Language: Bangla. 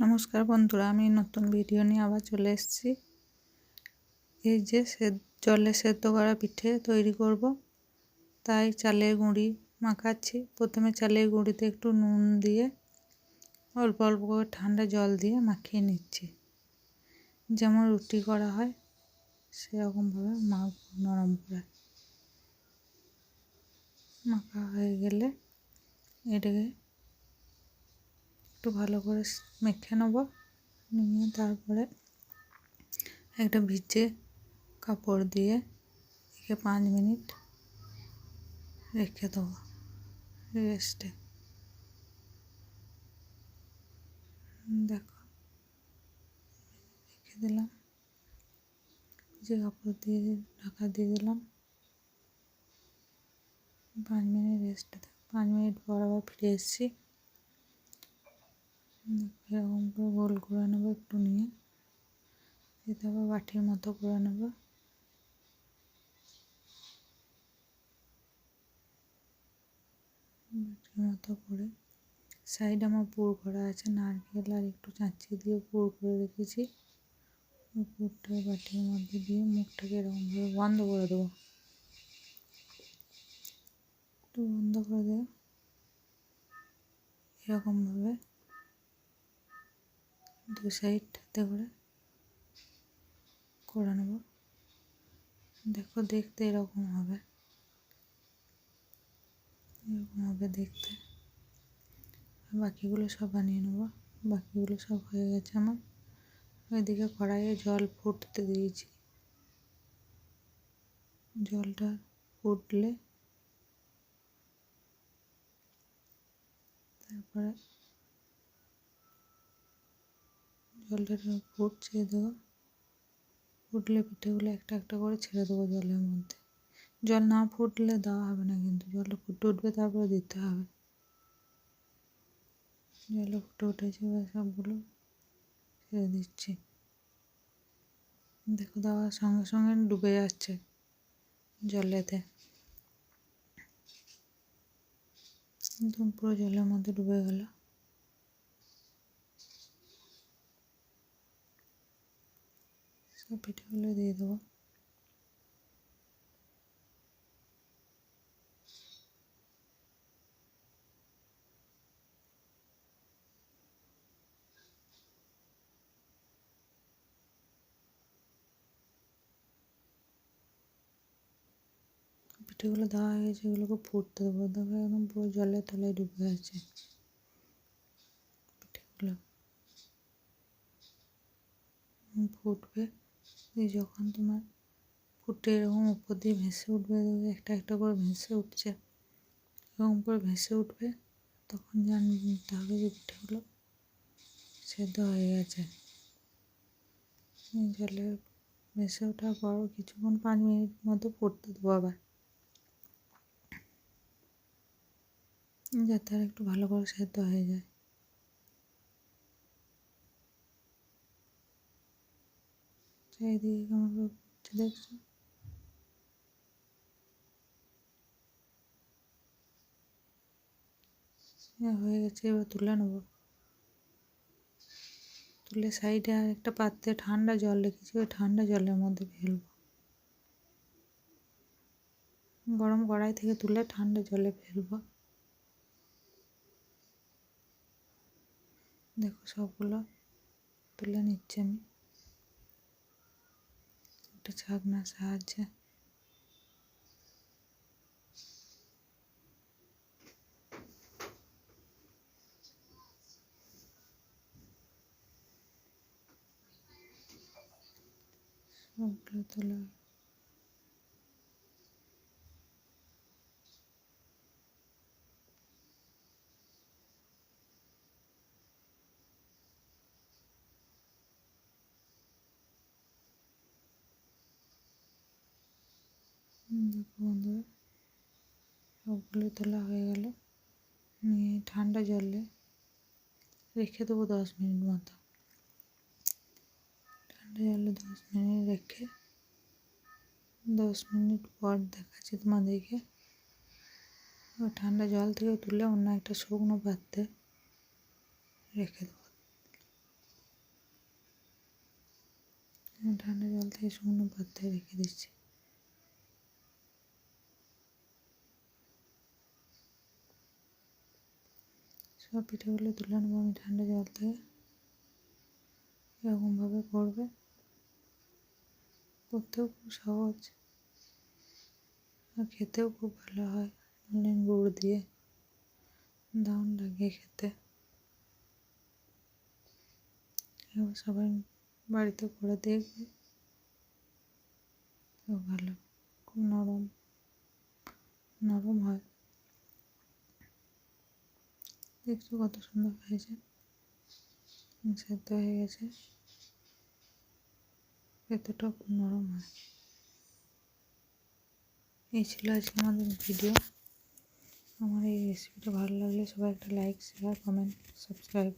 নমস্কার বন্ধুরা, আমি নতুন ভিডিও নিয়ে আবার চলে এসেছি। এই যে জলে সেদ্ধ করা পিঠে তৈরি করব। তাই চালের গুঁড়ি মাখাচ্ছি। প্রথমে চালের গুঁড়িতে একটু নুন দিয়ে অল্প অল্প করে ঠান্ডা জল দিয়ে মাখিয়ে নিচ্ছি। যেমন রুটি করা হয়, সেরকমভাবে মাখ নরম করে। মাখা হয়ে গেলে এটাকে একটু ভালো করে মেখে নেব। নিয়ে তারপরে একটা ভিজে কাপড় দিয়ে একে পাঁচ মিনিট রেখে দেবো রেস্টে। দেখো। রেখে দিলাম। ভিজে কাপড় দিয়ে ঢাকা দিয়ে দিলাম। পাঁচ মিনিট রেস্টে, পাঁচ মিনিট পর আবার ফিরে এসেছি। এরকম করে গোল করে নেব একটু নিয়ে। এতে আবার বাটির মতো করে নেব। বাটির মতো করে। সাইড আমার পুর করা আছে, নারকেল আর একটু চাঁচি দিয়ে পুর করে রেখেছি। পুরটা বাটির মধ্যে দিয়ে মুখটাকে এরকমভাবে বন্ধ করে দেবো। একটু বন্ধ করে দেবো। এরকমভাবে দু সাইডটাতে করে করে নেব। দেখো দেখতে এরকম হবে। এরকম হবে দেখতে। বাকিগুলো সব বানিয়ে নেব। বাকিগুলো সব হয়ে গেছে আমার। ওইদিকে কড়াইয়ে জল ফুটতে দিয়েছি। জলটা ফুটলে তারপরে জলটা ফুটছে দেবো। ফুটলে পিঠেগুলো একটা একটা করে ছেড়ে দেবো জলের মধ্যে। জল না ফুটলে দেওয়া হবে না কিন্তু, জলটা ফুটে উঠবে তারপরে দিতে হবে। জলে ফুটে উঠেছে এবার সবগুলো ছেড়ে দিচ্ছি। দেখো দেওয়ার সঙ্গে সঙ্গে ডুবে যাচ্ছে জলেতে। একদম পুরো জলের মধ্যে ডুবে গেল। পিঠেগুলো দিয়ে দেবো পিঠেগুলো দেওয়া হয়ে গেছে এগুলোকে ফুটতে দেবো দেখো একদম পুরো জলের তলায় ডুবে আছে পিঠেগুলো ফুটবে যখন তোমার ফুটে এরকম উপর দিয়ে ভেসে উঠবে একটা একটা করে ভেসে উঠছে। এরকম করে ভেসে উঠবে, তখন জানতে হবে যে পিঠেগুলো সেদ্ধ হয়ে গেছে। জলে ভেসে ওঠার পর কিছুক্ষণ পাঁচ মিনিট মতো ফুটতে দেবো আবার। যাতে আর একটু ভালো করে সেদ্ধ হয়ে যায়। চারিদিকে কেমন ফুটছে দেখছ? হয়ে গেছে, এবার তুলে নেব। তুলে সাইডে আর একটা পাত্রে ঠান্ডা জল রেখেছি, ওই ঠান্ডা জলের মধ্যে ফেলব। গরম কড়াই থেকে তুলে ঠান্ডা জলে ফেলব। দেখো সবগুলো তুলে নিচ্ছি আমি। একটা ছাকনার সাহায্যে সবগুলো দেখো বন্ধুরা সবগুলো তোলা হয়ে গেল। নিয়ে ঠান্ডা জলে রেখে দেবো দশ মিনিট মতো। ঠান্ডা জলে দশ মিনিট রেখে দশ মিনিট পর দেখাচ্ছি তোমাদেরকে। ঠান্ডা জল থেকে তুলে অন্য একটা শুকনো পাত্রে রেখে দেবো। ঠান্ডা জল থেকে শুকনো পাত্রে রেখে দিচ্ছি। সব পিঠেগুলো তুলে নেব, আমি ঠান্ডা জল থেকে এরকমভাবে করবে। করতেও খুব সহজ। আর খেতেও খুব ভালো হয়। নলেন গুড় দিয়ে দারুণ লাগে খেতে। এবার সবাই বাড়িতে করে দেখবে। খুব ভালো, খুব নরম হয় দেখছ কত সুন্দর হয়েছে? সেদ্ধ হয়ে গেছে। ভেতরটা নরম হয়। এই ছিল আজকে আমাদের ভিডিও আমার এই রেসিপিটা ভালো লাগলে সবাই একটা লাইক শেয়ার কমেন্ট সাবস্ক্রাইব